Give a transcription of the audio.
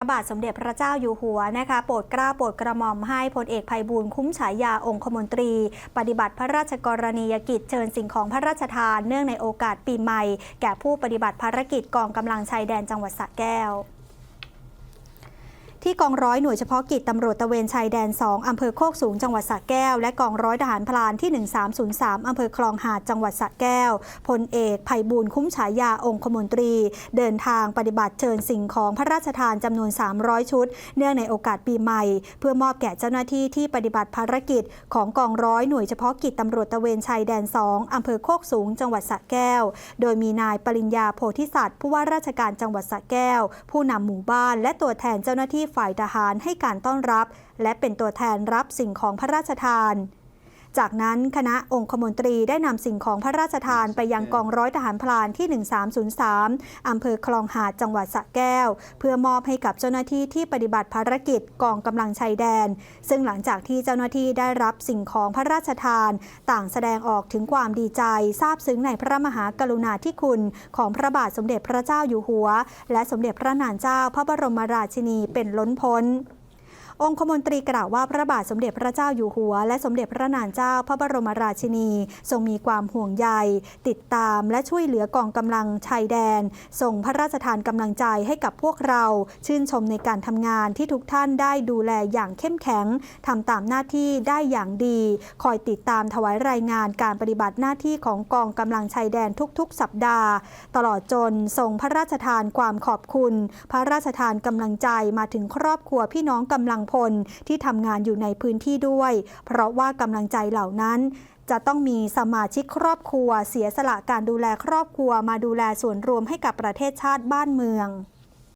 พระบาทสมเด็จพระเจ้าอยู่หัวนะคะโปรดเกล้าโปรดกระหม่อมให้พลเอกภัยบูลคุ้มฉายาองคมนตรี ปฏิบัติพระราชกรณียกิจเชิญสิ่งของพระราชทานเนื่องในโอกาสปีใหม่ แก่ผู้ปฏิบัติภารกิจกองกำลังชายแดนจังหวัดสระแก้ว ที่กองร้อยหน่วยเฉพาะกิจตำรวจตะเวนชายแดน 2 อำเภอโคกสูงจังหวัดสระแก้ว และกองร้อยทหารพลานที่ 1303 อำเภอคลองหาดจังหวัดสระแก้วพลเอกภัยบูลคุ้มฉายาองคมนตรี เดินทางปฏิบัติเชิญสิ่งของพระราชทานจำนวน 300 ชุด เนื่องในโอกาสปีใหม่ เพื่อมอบแก่เจ้าหน้าที่ที่ปฏิบัติภารกิจ ของกองร้อยหน่วยเฉพาะกิจตำรวจตะเวนชายแดน 2 อำเภอโคกสูง จังหวัดสระแก้ว โดยมีนายปริญญาโพธิสัตว์ผู้ว่าราชการจังหวัดสระแก้ว ผู้นำหมู่บ้านและตัวแทนเจ้าหน้าที่ฝ่ายทหารให้การต้อนรับ และเป็นตัวแทนรับสิ่งของพระราชทาน จากนั้นคณะองคมนตรีได้นำสิ่งของพระราชทานไปยังกองร้อยทหารพลานที่ 1303 อำเภอคลองหาดจังหวัดสระแก้ว เพื่อมอบให้กับเจ้าหน้าที่ที่ปฏิบัติภารกิจกองกำลังชายแดน ซึ่งหลังจากที่เจ้าหน้าที่ได้รับสิ่งของพระราชทาน ต่างแสดงออกถึงความดีใจซาบซึ้งในพระมหากรุณาธิคุณ ของพระบาทสมเด็จพระเจ้าอยู่หัว และสมเด็จพระนางเจ้าพระบรมราชินีเป็นล้นพ้น องคมนตรีกล่าวว่าพระบาทสมเด็จพระเจ้าอยู่หัว และสมเด็จพระนางเจ้าพระบรมราชินี ทรงมีความห่วงใย ติดตามและช่วยเหลือกองกำลังชายแดน ส่งพระราชทานกำลังใจให้กับพวกเรา ชื่นชมในการทำงานที่ทุกท่านได้ดูแลอย่างเข้มแข็งทำตามหน้าที่ได้อย่างดี คอยติดตามถวายรายงานการปฏิบัติหน้าที่ของกองกำลังชายแดนทุกๆ สัปดาห์ ตลอดจนทรงพระราชทานความขอบคุณ พระราชทานกำลังใจมาถึงครอบครัวพี่น้องกำลังพลที่ทำงานอยู่ในพื้นที่ด้วย เพราะว่ากำลังใจเหล่านั้นจะต้องมีสมาชิกครอบครัว เสียสละการดูแลครอบครัวมาดูแลส่วนรวมให้กับประเทศชาติบ้านเมือง